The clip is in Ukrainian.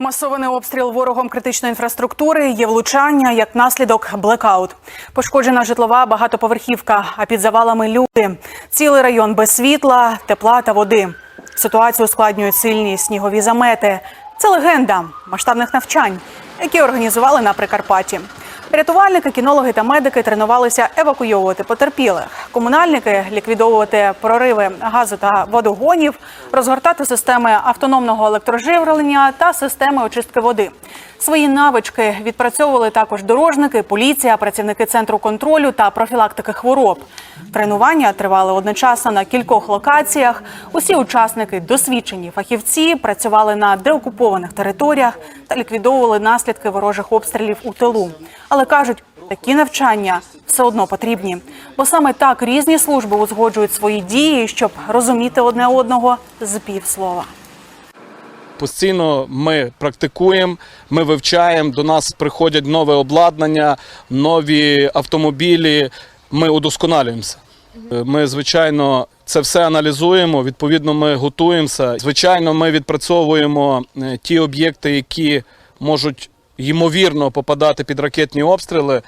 Масований обстріл ворогом критичної інфраструктури є влучання як наслідок блекаут. Пошкоджена житлова багатоповерхівка, а під завалами люди. Цілий район без світла, тепла та води. Ситуацію ускладнюють сильні снігові замети. Це легенда масштабних навчань, які організували на Прикарпатті. Рятувальники, кінологи та медики тренувалися евакуйовувати потерпілих. Комунальники ліквідовувати прориви газу та водогонів, розгортати системи автономного електроживлення та системи очистки води. Свої навички відпрацьовували також дорожники, поліція, працівники центру контролю та профілактики хвороб. Тренування тривали одночасно на кількох локаціях. Усі учасники досвідчені фахівці працювали на деокупованих територіях та ліквідовували наслідки ворожих обстрілів у тилу. Але кажуть, такі навчання все одно потрібні, бо саме так різні служби узгоджують свої дії, щоб розуміти одне одного з півслова. Постійно ми практикуємо, ми вивчаємо. До нас приходять нове обладнання, нові автомобілі. Ми удосконалюємося. Ми, звичайно, це все аналізуємо. Відповідно, ми готуємося. Звичайно, ми відпрацьовуємо е, ті об'єкти, які можуть ймовірно попадати під ракетні обстріли.